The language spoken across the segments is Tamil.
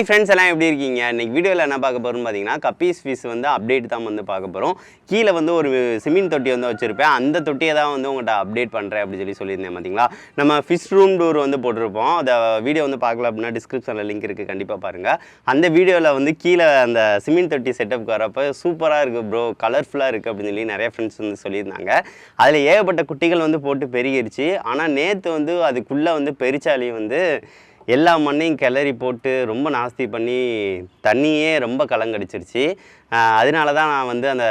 ஹாய் ஃப்ரெண்ட்ஸ் எல்லாம் எப்படி இருக்கீங்க? இன்னைக்கு வீடியோவில் என்ன பார்க்க போகிறோம்னு பார்த்தீங்கன்னா கப்பீஸ் ஃபீஸ் வந்து அப்டேட் தான் வந்து பார்க்க போகிறோம் கீழே வந்து ஒரு சிமெண்ட் தொட்டி வந்து வச்சுருப்பேன். அந்த தொட்டியை தான் வந்து உங்கள்கிட்ட அப்டேட் பண்ணுறேன் அப்படின்னு சொல்லி சொல்லியிருந்தேன் பார்த்தீங்களா? நம்ம ஃபிஷ் ரூம் டூர் வந்து போட்டிருப்போம். அந்த வீடியோ வந்து பார்க்கல அப்படின்னா டிஸ்கிரிப்ஷனில் லிங்க் இருக்குது கண்டிப்பாக பாருங்கள் அந்த வீடியோவில் வந்து கீழே அந்த சிமெண்ட் தொட்டி செட்டப் வரப்போ சூப்பராக இருக்குது ப்ரோ கலர்ஃபுல்லாக இருக்குது அப்படின்னு சொல்லி நிறைய ஃப்ரெண்ட்ஸ் வந்து சொல்லியிருந்தாங்க. அதில் ஏகப்பட்ட குட்டிகள் வந்து போட்டு பெருகிருச்சு. ஆனால் நேற்று வந்து அதுக்குள்ளே வந்து பெருச்சாலி வந்து எல்லா மண்ணையும் கிளறி போட்டு ரொம்ப நாஸ்தி பண்ணி தண்ணியே ரொம்ப கலங்கடிச்சிருச்சு. அதனால தான் நான் வந்து அந்த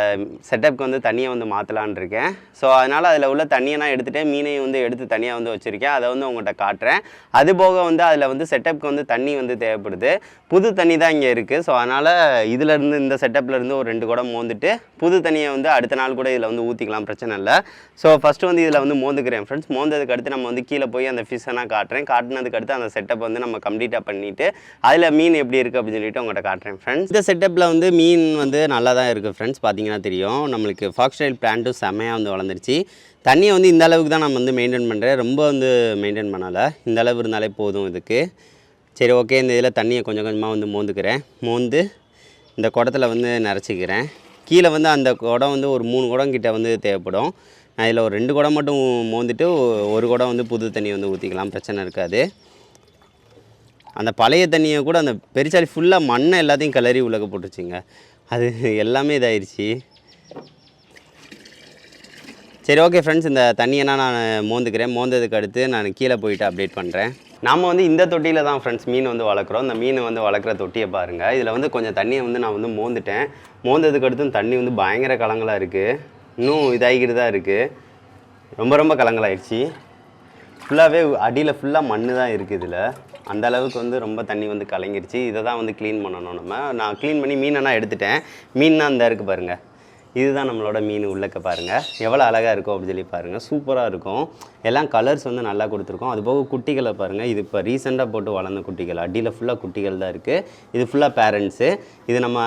செட்டப்க்கு வந்து தண்ணியை வந்து மாற்றலான் இருக்கேன். ஸோ அதனால் அதில் உள்ள தண்ணியை நான் எடுத்துகிட்டேன் மீனையும் வந்து எடுத்து தனியாக வந்து வச்சுருக்கேன். அதை வந்து உங்கள்கிட்ட காட்டுறேன். அது போக வந்து அதில் வந்து செட்டப்க்கு வந்து தண்ணி வந்து தேவைப்படுது. புது தண்ணி தான் இங்கே இருக்குது ஸோ அதனால் இதுலேருந்து இந்த செட்டப்லேருந்து ஒரு ரெண்டு குடம் மோந்துட்டு புது தண்ணியை வந்து அடுத்த நாள் கூட இதில் வந்து ஊற்றிக்கலாம் பிரச்சனை இல்லை. ஸோ ஃபஸ்ட்டு வந்து இதில் வந்து மோந்துக்கிறேன் ஃப்ரெண்ட்ஸ் மோந்ததுக்கு அடுத்து நம்ம வந்து கீழே போய் அந்த ஃபிஷ்ஷை நான் காட்டுறேன். காட்டினதுக்கு அடுத்து அந்த செட்டப் வந்து நம்ம கம்ப்ளீட்டாக பண்ணிவிட்டு அதில் மீன் எப்படி இருக்குது அப்படின்னு சொல்லிட்டு உங்கள்கிட்ட காட்டுறேன் ஃப்ரெண்ட்ஸ் இந்த செட்டப்பில் வந்து மீன் வந்து வந்து நல்லா தான் இருக்குது ஃப்ரெண்ட்ஸ் பார்த்தீங்கன்னா தெரியும். நம்மளுக்கு ஃபாக்ஸ் ஸ்டைல் பிளான்ட்டும் செம்மையாக வந்து வளர்ந்துருச்சு. தண்ணியை வந்து இந்த அளவுக்கு தான் நம்ம வந்து மெயின்டைன் பண்ணுறேன் ரொம்ப வந்து மெயின்டைன் பண்ணலை. இந்த அளவு இருந்தாலே போதும் இதுக்கு. சரி ஓகே இந்த இதில் தண்ணியை கொஞ்சம் கொஞ்சமாக வந்து மோந்துக்கிறேன். மோந்து இந்த குடத்துல வந்து நிறச்சிக்கிறேன் கீழே வந்து அந்த குடம் வந்து ஒரு மூணு குடம் கிட்டே வந்து தேவைப்படும். நான் இதில் ஒரு ரெண்டு குடம் மட்டும் மோந்துட்டு ஒரு குடம் வந்து புது தண்ணி வந்து ஊற்றிக்கலாம் பிரச்சனை இருக்காது. அந்த பழைய தண்ணியை கூட அந்த பெருச்சாலி ஃபுல்லாக மண்ணை எல்லாத்தையும் கிளறி உலக போட்டுருச்சுங்க. அது எல்லாமே இதாயிருச்சு. சரி ஓகே ஃப்ரெண்ட்ஸ் இந்த தண்ணியெல்லாம் நான் மோந்துக்கிறேன். மோந்ததுக்கு அடுத்து நான் கீழே போயிட்டு அப்டேட் பண்ணுறேன் நாம் வந்து இந்த தொட்டியில் தான் ஃப்ரெண்ட்ஸ் மீன் வந்து வளர்க்குறோம். இந்த மீன் வந்து வளர்க்குற தொட்டியை பாருங்கள் இதில் வந்து கொஞ்சம் தண்ணியை வந்து நான் வந்து மோந்துட்டேன். மோந்ததுக்கு அடுத்தும் தண்ணி வந்து பயங்கர கலங்களாக இருக்குது இன்னும் இதாகிக்கிட்டு தான் இருக்குது ரொம்ப ரொம்ப கலங்கலாயிடுச்சு ஃபுல்லாகவே அடியில் ஃபுல்லாக மண்ணு தான் இருக்குது இதில். அந்த அளவுக்கு வந்து ரொம்ப தண்ணி வந்து கலங்கிருச்சு. இதை தான் வந்து க்ளீன் பண்ணணும் நம்ம. நான் க்ளீன் பண்ணி மீனெல்லாம் எடுத்துட்டேன். மீன் அந்த இந்த இருக்குது பாருங்கள் இதுதான் நம்மளோட மீன் உள்ளக்க பாருங்கள் எவ்வளோ அழகாக இருக்கும் அப்படின்னு சொல்லி பாருங்கள் சூப்பராக இருக்கும். எல்லாம் கலர்ஸ் வந்து நல்லா கொடுத்துருக்கோம். அது போக குட்டிகளை பாருங்கள் இது இப்போ ரீசெண்டாக போட்டு வளர்ந்த குட்டிகள். அடியில் ஃபுல்லாக குட்டிகள் தான் இருக்குது இது ஃபுல்லாக பேரண்ட்ஸு இது நம்ம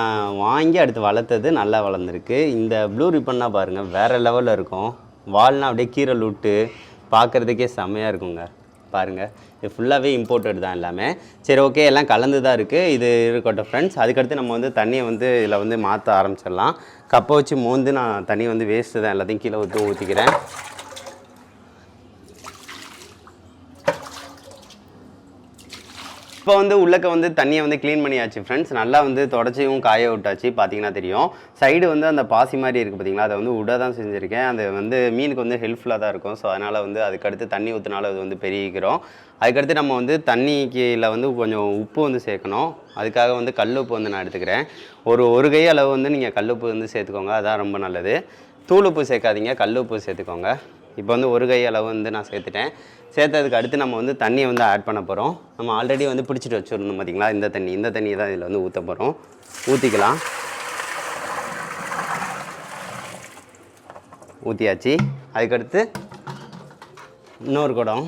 வாங்கி அடுத்து வளர்த்தது நல்லா வளர்ந்துருக்கு. இந்த ப்ளூ ரிப்பன்லாம் பாருங்கள் வேறு லெவலில் இருக்கும். வால்னால் அப்படியே கீரை லூட்டு. பார்க்குறதுக்கே செம்மையாக இருக்குங்க. பாருங்கள் இது ஃபுல்லாகவே இம்போர்ட்டட் தான் எல்லாமே. சரி ஓகே எல்லாம் கலந்து தான் இருக்குது இது இருக்கட்டும் ஃப்ரெண்ட்ஸ் அதுக்கடுத்து நம்ம வந்து தண்ணியை வந்து இதில் வந்து மாற்ற ஆரம்பிச்சிடலாம். கப்பை வச்சு மோந்து நான் தண்ணி வந்து வேஸ்ட்டு தான் எல்லாத்தையும் கீழே ஊற்றி ஊற்றிக்கிறேன் இப்போ வந்து உள்ளக்க வந்து தண்ணியை வந்து க்ளீன் பண்ணியாச்சு. ஃப்ரெண்ட்ஸ் நல்லா வந்து தொடச்சியும் காய விட்டாச்சு பார்த்தீங்கன்னா தெரியும். சைடு வந்து அந்த பாசி மாதிரி இருக்குது பார்த்தீங்களா அதை வந்து உட தான் செஞ்சுருக்கேன். அது வந்து மீனுக்கு வந்து ஹெல்ப்ஃபுல்லாக தான் இருக்கும். ஸோ அதனால் வந்து அதுக்கடுத்து தண்ணி ஊற்றினாலும் அது வந்து பெருகிக்கிறோம். அதுக்கடுத்து நம்ம வந்து தண்ணிக்கில் வந்து கொஞ்சம் உப்பு வந்து சேர்க்கணும். அதுக்காக வந்து கல் உப்பு வந்து நான் எடுத்துக்கிறேன். ஒரு ஒரு கை அளவு வந்து நீங்கள் கல் உப்பு வந்து சேர்த்துக்கோங்க. அதான் ரொம்ப நல்லது. தூள் உப்பு சேர்க்காதீங்க. கல் உப்பு சேர்த்துக்கோங்க. இப்போ வந்து ஒரு கை அளவு வந்து நான் சேர்த்துட்டேன். சேர்த்ததுக்கு அடுத்து நம்ம வந்து தண்ணியை வந்து ஆட் பண்ண போகிறோம் நம்ம ஆல்ரெடி வந்து பிடிச்சிட்டு வச்சுருந்தோம் பார்த்தீங்களா இந்த தண்ணி. இந்த தண்ணியை தான் இதில் வந்து ஊற்ற போகிறோம் ஊற்றிக்கலாம் ஊற்றியாச்சு அதுக்கடுத்து இன்னொரு குடம்.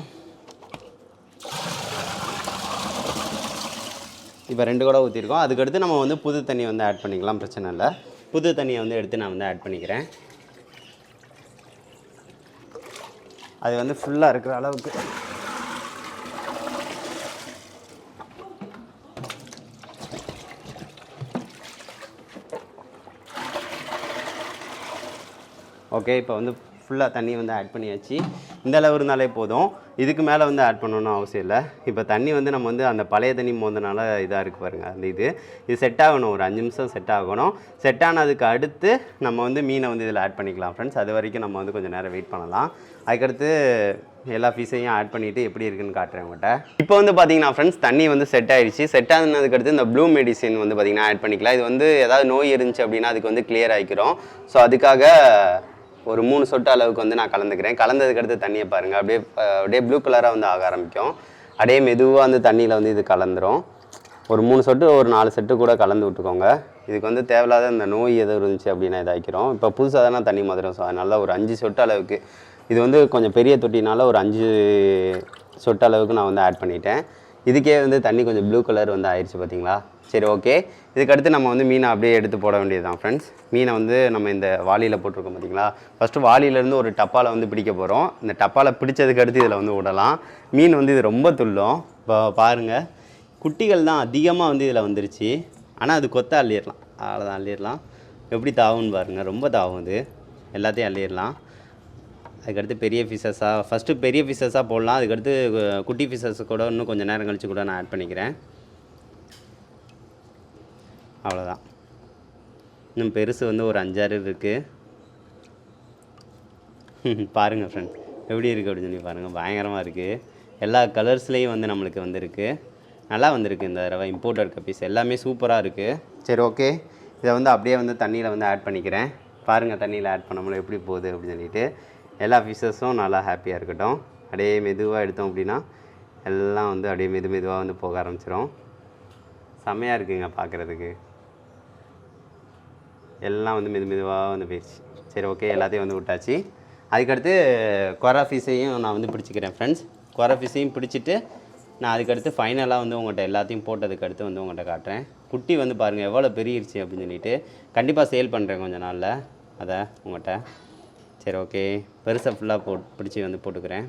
இப்போ ரெண்டு குடம் ஊற்றிருக்கோம் அதுக்கடுத்து நம்ம வந்து புது தண்ணி வந்து ஆட் பண்ணிக்கலாம். பிரச்சனை இல்லை. புது தண்ணியை வந்து எடுத்து நான் வந்து ஆட் பண்ணிக்கிறேன். அது வந்து ஃபுல்லாக இருக்கிற அளவுக்கு. ஓகே இப்போ வந்து ஃபுல்லாக தண்ணி வந்து ஆட் பண்ணியாச்சு. இந்த அளவு இருந்தாலே போதும். இதுக்கு மேலே வந்து ஆட் பண்ணணும்னு அவசியம் இல்லை. இப்போ தண்ணி வந்து நம்ம வந்து அந்த பழைய தண்ணி மோந்தனால இதாக இருக்குது பாருங்கள் அந்த இது. இது செட் ஆகணும். ஒரு அஞ்சு நிமிஷம் செட் ஆகணும். செட் ஆனதுக்கு அடுத்து நம்ம வந்து மீனை வந்து இதில் ஆட் பண்ணிக்கலாம் ஃப்ரெண்ட்ஸ் அது வரைக்கும் நம்ம வந்து கொஞ்சம் நேரம் வெயிட் பண்ணலாம். அதுக்கடுத்து எல்லா ஃபீஸையும் ஆட் பண்ணிவிட்டு எப்படி இருக்குன்னு காட்டுறேன் உங்கள்கிட்ட இப்போ வந்து பார்த்தீங்கன்னா ஃப்ரெண்ட்ஸ் தண்ணி வந்து செட் ஆயிடுச்சு செட் ஆனதுக்கு அடுத்து இந்த ப்ளூ மெடிசின் வந்து பார்த்திங்கன்னா ஆட் பண்ணிக்கலாம். இது வந்து ஏதாவது நோய் இருந்துச்சு அப்படின்னா அதுக்கு வந்து கிளியர் ஆகிக்கிறோம். ஸோ அதுக்காக ஒரு மூணு சொட்டு அளவுக்கு வந்து நான் கலந்துக்கிறேன். கலந்ததுக்கு அடுத்து தண்ணியை பாருங்கள் அப்படியே அப்படியே ப்ளூ கலராக வந்து ஆக ஆரம்பிக்கும். அப்படியே மெதுவாக வந்து தண்ணியில் வந்து இது கலந்துரும். ஒரு மூணு சொட்டு ஒரு நாலு செட்டு கூட கலந்து விட்டுக்கோங்க. இதுக்கு வந்து தேவையில்லாத இந்த நோய் எதுவும் இருந்துச்சு அப்படின்னா இதாக்கிறோம் இப்போ புதுசாக தானே தண்ணி மதுரம். ஸோ அதனால ஒரு அஞ்சு சொட்டு அளவுக்கு இது வந்து கொஞ்சம் பெரிய தொட்டினால ஒரு அஞ்சு சொட்டு அளவுக்கு நான் வந்து ஆட் பண்ணிட்டேன். இதுக்கே வந்து தண்ணி கொஞ்சம் ப்ளூ கலர் வந்து ஆயிடுச்சு பார்த்தீங்களா சரி ஓகே இதுக்கடுத்து நம்ம வந்து மீனை அப்படியே எடுத்து போட வேண்டியது தான் ஃப்ரெண்ட்ஸ் மீனை வந்து நம்ம இந்த வாளியில் போட்டிருக்கோம் பார்த்தீங்களா ஃபஸ்ட்டு வாளியிலேருந்து ஒரு டப்பாவில் வந்து பிடிக்க போகிறோம் இந்த டப்பாவில் பிடிச்சதுக்கு அடுத்து இதில் வந்து விடலாம். மீன் வந்து இது ரொம்ப துள்ளும் இப்போ பாருங்கள் குட்டிகள் தான் அதிகமாக வந்து இதில் வந்துருச்சு. ஆனால் அது கொத்த அள்ளிடலாம். அவ்வளோதான் அள்ளிடலாம். எப்படி தாவுன்னு பாருங்கள் ரொம்ப தாவும் இது எல்லாத்தையும் அள்ளிடலாம். அதுக்கடுத்து பெரிய ஃபிஷஸாக ஃபஸ்ட்டு பெரிய ஃபிஷஸாக போடலாம். அதுக்கடுத்து குட்டி ஃபிஷஸ் கூட இன்னும் கொஞ்சம் நேரம் கழிச்சு கூட நான் ஆட் பண்ணிக்கிறேன். அவ்வளோதான் இன்னும் பெருசு வந்து ஒரு அஞ்சாறு இருக்குது பாருங்கள் ஃப்ரெண்ட் எப்படி இருக்குது அப்படின்னு சொல்லி பாருங்கள் பயங்கரமாக இருக்குது எல்லா கலர்ஸ்லேயும் வந்து நம்மளுக்கு வந்திருக்கு. நல்லா வந்திருக்கு இந்த தடவை இம்போர்ட்டட் கப்பீஸ் எல்லாமே சூப்பராக இருக்குது சரி ஓகே இதை வந்து அப்படியே வந்து தண்ணியில் வந்து ஆட் பண்ணிக்கிறேன். பாருங்கள் தண்ணியில் ஆட் பண்ணமுடியும் எப்படி போகுது அப்படின்னு சொல்லிட்டு. எல்லா ஃபிஷஸும் நல்லா ஹாப்பியாக இருக்கட்டும். அப்படியே மெதுவாக எடுத்தோம் அப்படின்னா எல்லாம் வந்து அப்படியே மெது மெதுவாக வந்து போக ஆரம்பிச்சிடும் செம்மையாக இருக்குங்க பார்க்குறதுக்கு எல்லாம் வந்து மெது மெதுவாக வந்து போயிடுச்சு. சரி ஓகே எல்லாத்தையும் வந்து விட்டாச்சு. அதுக்கடுத்து கொரா ஃபீஸையும் நான் வந்து பிடிச்சிக்கிறேன் ஃப்ரெண்ட்ஸ் கொரா ஃபீஸையும் பிடிச்சிட்டு நான் அதுக்கடுத்து ஃபைனலாக வந்து உங்கள்கிட்ட எல்லாத்தையும் போட்டதுக்கு அடுத்து வந்து உங்கள்கிட்ட காட்டுறேன். குட்டி வந்து பாருங்கள் எவ்வளோ பெருகிருச்சு அப்படின்னு சொல்லிட்டு கண்டிப்பாக சேல் பண்ணுறேன் கொஞ்சம் நாளில். அதை உங்கள்கிட்ட சரி ஓகே பெருசாக ஃபுல்லாக போ பிடிச்சி வந்து போட்டுக்கிறேன்.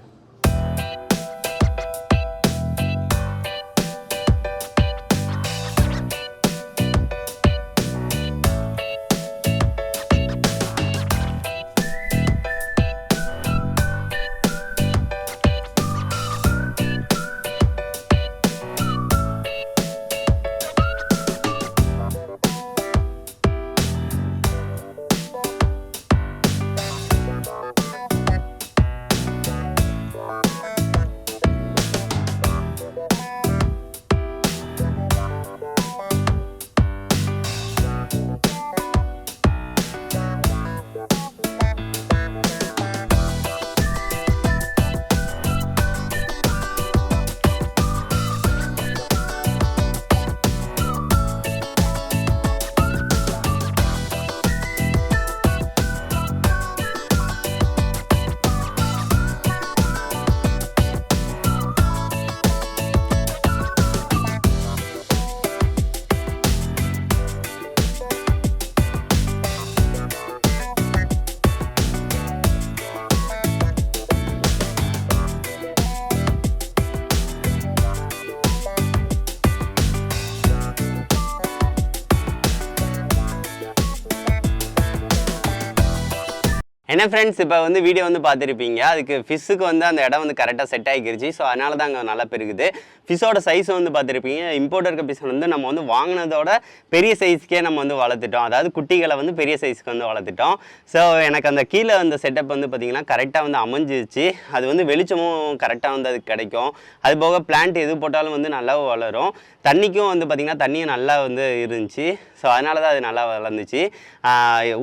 என்ன ஃப்ரெண்ட்ஸ் இப்போ வந்து வீடியோ வந்து பார்த்துருப்பீங்க. அதுக்கு ஃபிஷ்ஷுக்கு வந்து அந்த இடம் வந்து கரெக்டாக செட் ஆகிக்கிருச்சு ஸோ அதனால தான் அங்கே நல்லா பெருகுது. ஃபிஷ்ஷோட சைஸ் வந்து பார்த்துருப்பீங்க. இம்போர்ட்டர் ஃபிஷ் வந்து நம்ம வந்து வாங்கினதோட பெரிய சைஸ்க்கே நம்ம வந்து வளர்த்துட்டோம். அதாவது குட்டிகளை வந்து பெரிய சைஸ்க்கு வந்து வளர்த்துட்டோம். ஸோ எனக்கு அந்த கீழே அந்த செட்டப் வந்து பார்த்திங்கன்னா கரெக்டாக வந்து அமைஞ்சிச்சு அது வந்து வெளிச்சமும் கரெக்டாக வந்து அதுக்கு கிடைக்கும். அது போக பிளான்ட் எது போட்டாலும் வந்து நல்லா வளரும். தண்ணிக்கும் வந்து பார்த்திங்கன்னா தண்ணியும் நல்லா வந்து இருந்துச்சு. ஸோ அதனால தான் அது நல்லா வளர்ந்துச்சு.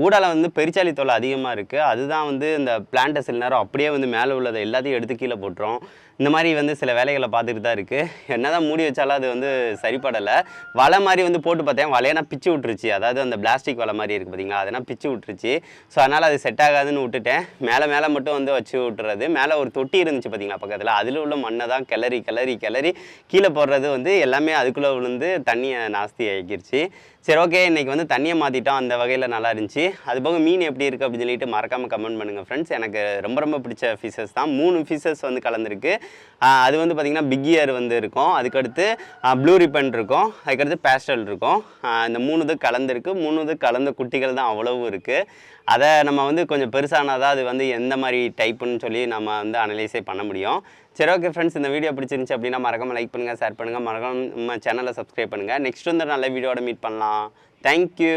ஊடால வந்து பெருச்சாளி தொல்லை அதிகமாக இருக்குது அதுதான் வந்து இந்த பிளான்ட்டை சில நேரம் அப்படியே வந்து மேலே உள்ளதை எல்லாத்தையும் எடுத்து கீழே போட்டுரும். இந்த மாதிரி வந்து சில வேலைகளை பார்த்துட்டு தான் இருக்குது என்னதான் மூடி வச்சாலும் அது வந்து சரிப்படலை. வலை மாதிரி வந்து போட்டு பார்த்தேன். வலையனா பிச்சு விட்டுருச்சு. அதாவது அந்த பிளாஸ்டிக் வலை மாதிரி இருக்குது பார்த்தீங்களா? அதெல்லாம் பிச்சு விட்டுருச்சு. ஸோ அதனால் அது செட் ஆகாதுன்னு விட்டுட்டேன். மேலே மேலே மட்டும் வந்து வச்சு விட்டுறது. மேலே ஒரு தொட்டி இருந்துச்சு பார்த்தீங்களா பக்கத்தில்? அதில் உள்ள மண்ணை தான் கிளறி கிளறி கிளறி கீழே போடுறது வந்து எல்லாமே அதுக்குள்ளே விழுந்து தண்ணியை நாஸ்தி ஆகிக்கிருச்சு சரி ஓகே இன்றைக்கி வந்து தண்ணியை மாற்றிட்டோம் அந்த வகையில் நல்லா இருந்துச்சு. அது போக மீன் எப்படி இருக்குது அப்படின்னு சொல்லிட்டு மறக்காமல் கமெண்ட் பண்ணுங்கள் ஃப்ரெண்ட்ஸ் எனக்கு ரொம்ப ரொம்ப பிடிச்ச ஃபிஷஸ் தான். மூணு ஃபிஷஸ் வந்து கலந்துருக்கு. அது வந்து பார்த்திங்கன்னா பிக் இயர் வந்து இருக்கும். அதுக்கடுத்து ப்ளூ ரிப்பன் இருக்கும். அதுக்கடுத்து பேஸ்டல் இருக்கும். இந்த மூணு இது கலந்துருக்கு. மூணு இது கலந்த குட்டிகள் தான் அவ்வளவு இருக்குது அதை நம்ம வந்து கொஞ்சம் பெருசானாதான் அது வந்து எந்த மாதிரி டைப்புன்னு சொல்லி நம்ம வந்து அனலைஸே பண்ண முடியும். சரி ஓகே ஃப்ரெண்ட்ஸ் இந்த வீடியோ பிடிச்சிருந்துச்சு அப்படின்னா மறக்காமல் லைக் பண்ணுங்கள் ஷேர் பண்ணுங்கள் மறக்காம நம்ம சேனலை சப்ஸ்கிரைப் பண்ணுங்கள் நெக்ஸ்ட் வந்து நல்ல வீடியோட மீட் பண்ணலாம். தேங்க்யூ